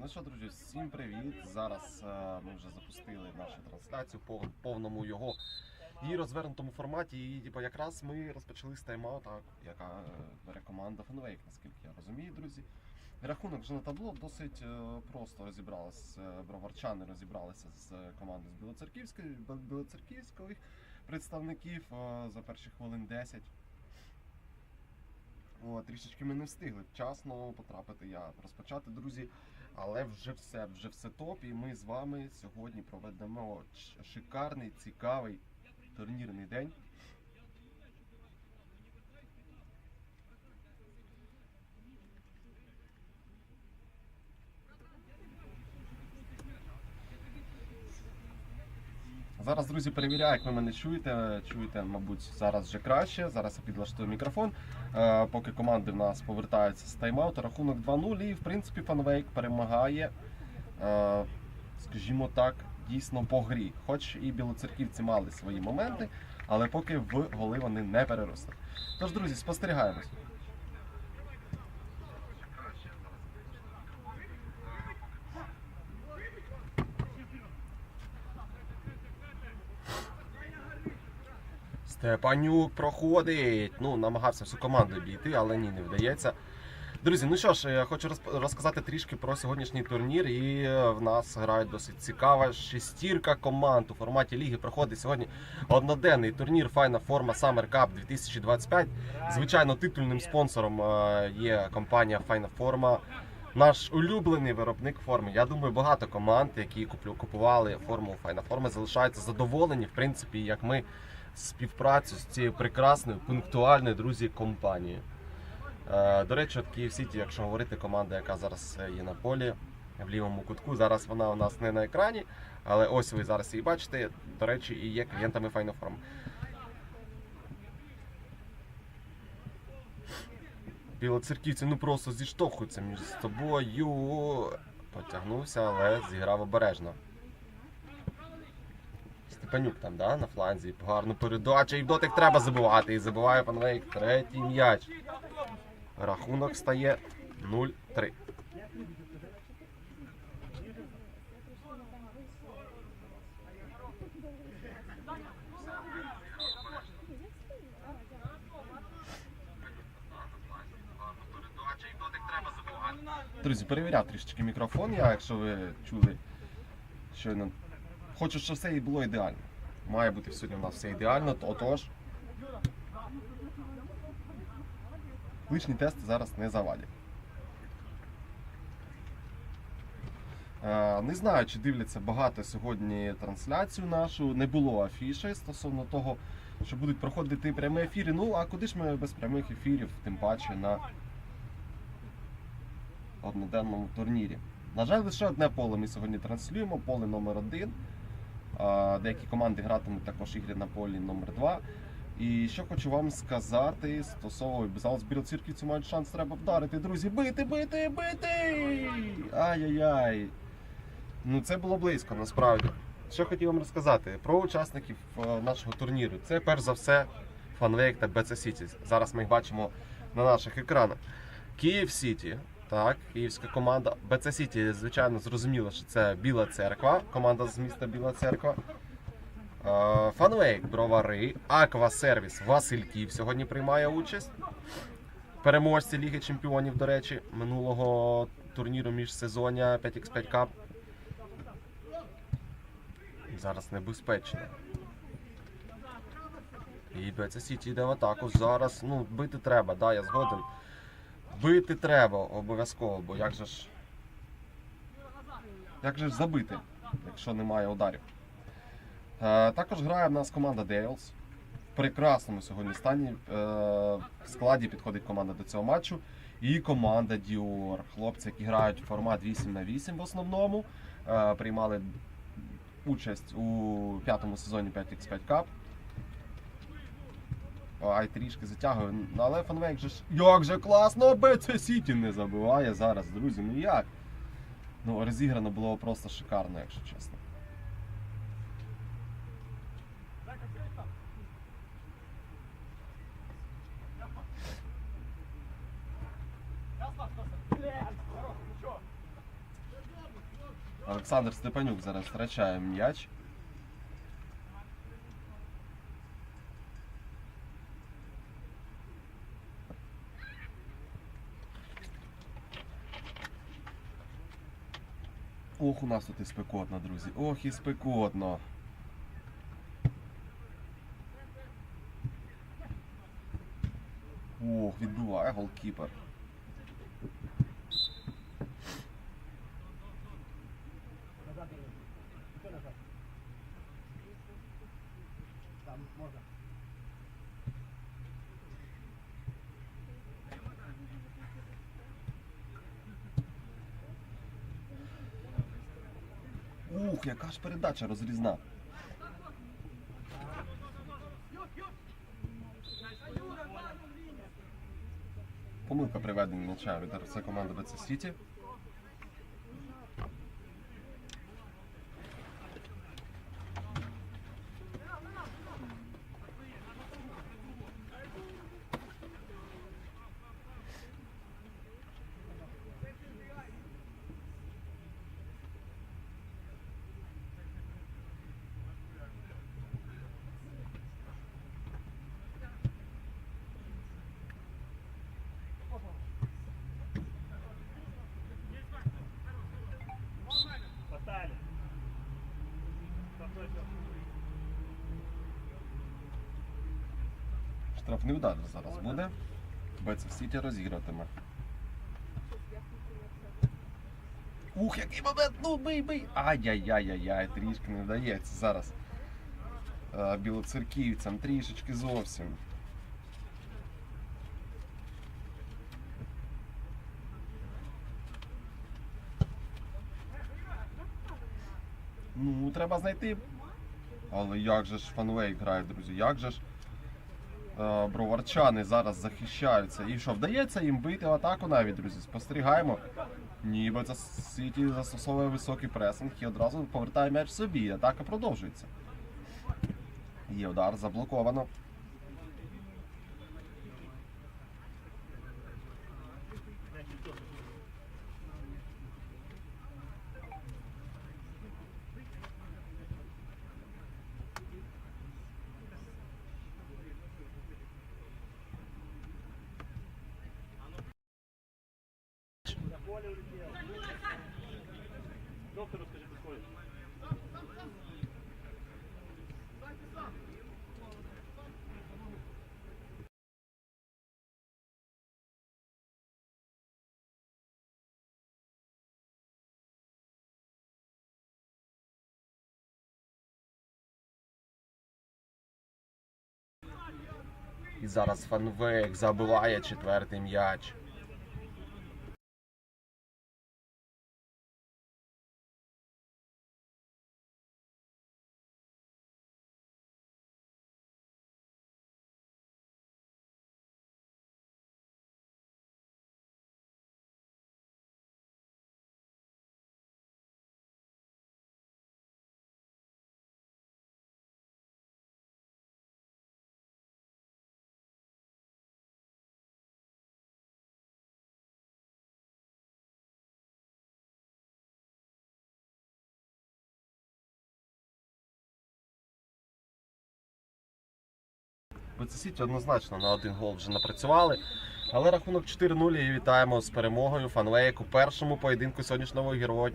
Ну що, друзі, всім привіт! Зараз е, ми вже запустили нашу трансляцію по повному його і розвернутому форматі. І типу, якраз ми розпочали з тайм-аута, яка бере команда Фенвейк, наскільки я розумію, друзі. Рахунок вже на табло досить е, просто розібралися. е, Броварчани розібралися з командою з Білоцерківської білоцерківських представників за перші хвилин 10. О, трішечки ми не встигли вчасно потрапити я розпочати, друзі. Але вже все, вже все топ. І ми з вами сьогодні проведемо шикарний, цікавий турнірний день. Зараз, друзі, перевіряю, як ви мене чуєте. Чуєте, мабуть, зараз вже краще. Зараз я підлаштую мікрофон. Е, поки команди в нас повертаються з тайм-ауту, рахунок 2-0 і в принципі фанвейк перемагає, е, скажімо так, дійсно по грі. Хоч і білоцерківці мали свої моменти, але поки в голи вони не переросли. Тож, друзі, спостерігаємось. Степанюк проходить. Ну, намагався всю команду обійти, але ні, не вдається. Друзі, ну що ж, я хочу розказати трішки про сьогоднішній турнір. І е, в нас грає досить цікава шестірка команд у форматі ліги. Проходить сьогодні одноденний турнір Файна форма Summer Cup 2025. Звичайно, титульним спонсором е, є компанія Файна Форма. Наш улюблений виробник форми. Я думаю, багато команд, які купували форму Файна Форма, залишаються задоволені, в принципі, як ми співпрацю з цією прекрасною, пунктуальною друзі компанією. Е, До речі, от Київ Сіті, якщо говорити, команда, яка зараз е, є на полі в лівому кутку. Зараз вона у нас не на екрані, але ось ви зараз її бачите. До речі, і є клієнтами Файноформ. Білоцерківці ну просто зіштовхуються між собою. Потягнувся, але зіграв обережно. Степанюк там, да, на фланзі. Гарну передачу. І дотик треба забивати. І забиває Панвейк третій м'яч. Рахунок стає 0-3. Друзі, перевіряв трішечки мікрофон. Я, якщо ви чули, щойно Хочу, щоб все і було ідеально. Має бути сьогодні у нас все ідеально, отож. Лишні тести зараз не завадять. Е, не знаю, чи дивляться багато сьогодні трансляцію нашу. Не було афіші стосовно того, що будуть проходити прямі ефіри. Ну, а куди ж ми без прямих ефірів, тим паче на одноденному турнірі. На жаль, лише одне поле ми сьогодні транслюємо, поле номер один. Деякі команди гратимуть також ігри на полі номер 2 І що хочу вам сказати стосовно зараз білоцерківці мають шанс треба вдарити, друзі. Бити, бити, бити! Ай-яй-яй. Ну це було близько насправді. Що хотів вам розказати про учасників е, нашого турніру. Це перш за все Фанвейк та БЦ Сіті. Зараз ми їх бачимо на наших екранах. Київ Сіті. Так, київська команда. БЦ Сіті, звичайно, зрозуміло, що це Біла Церква, команда з міста Біла Церква. Е, Фанвейк Бровари, Аква Сервіс Васильків сьогодні приймає участь. Переможці Ліги Чемпіонів, до речі, минулого турніру міжсезоння 5x5 Cup. Зараз небезпечно. І БЦ Сіті йде в атаку. Зараз ну, бити треба, да, я згоден. Бити треба обов'язково, бо як же ж. Як же ж забити, якщо немає ударів? Е, також грає в нас команда Дейлс. В прекрасному сьогодні стані. Е, в складі підходить команда до цього матчу. І команда Діор. Хлопці, які грають формат 8 на 8 в основному. Е, приймали участь у п'ятому сезоні 5x5 Cup. Ай, трішки затягую. Ну, Але фанвейк же ж. Як же класно! БЦ Сіті не забиває зараз, друзі. Ну як? Ну, розіграно було просто шикарно, якщо чесно. Олександр Степанюк зараз втрачає м'яч. Ох, у нас тут і спекотно, друзі. Ох, і спекотно. Ох, відбиває голкіпер. Там можна. Ух, яка ж передача розрізна. Помилка приведення м'яча від РС команди БЦ Сіті. Штрафний удар зараз буде. БЦ Сіті розігратиме. Ух, який момент! Ну бий, бий! Ай-яй-яй-яй-яй, трішки не вдається зараз. Е, Білоцерківцям трішечки зовсім. Ну, треба знайти. Але як же ж фанвей грає, друзі? Як же ж броварчани зараз захищаються? І що, вдається їм бити в атаку навіть, друзі? Спостерігаємо. Ніби це Сіті застосовує високий пресинг і одразу повертає м'яч собі. Атака продовжується. Є удар, заблоковано. І зараз фанвейк забиває четвертий м'яч. БЦ Сіті однозначно на один гол вже напрацювали. Але рахунок 4-0 і вітаємо з перемогою Фанвейк у першому поєдинку сьогоднішнього дня.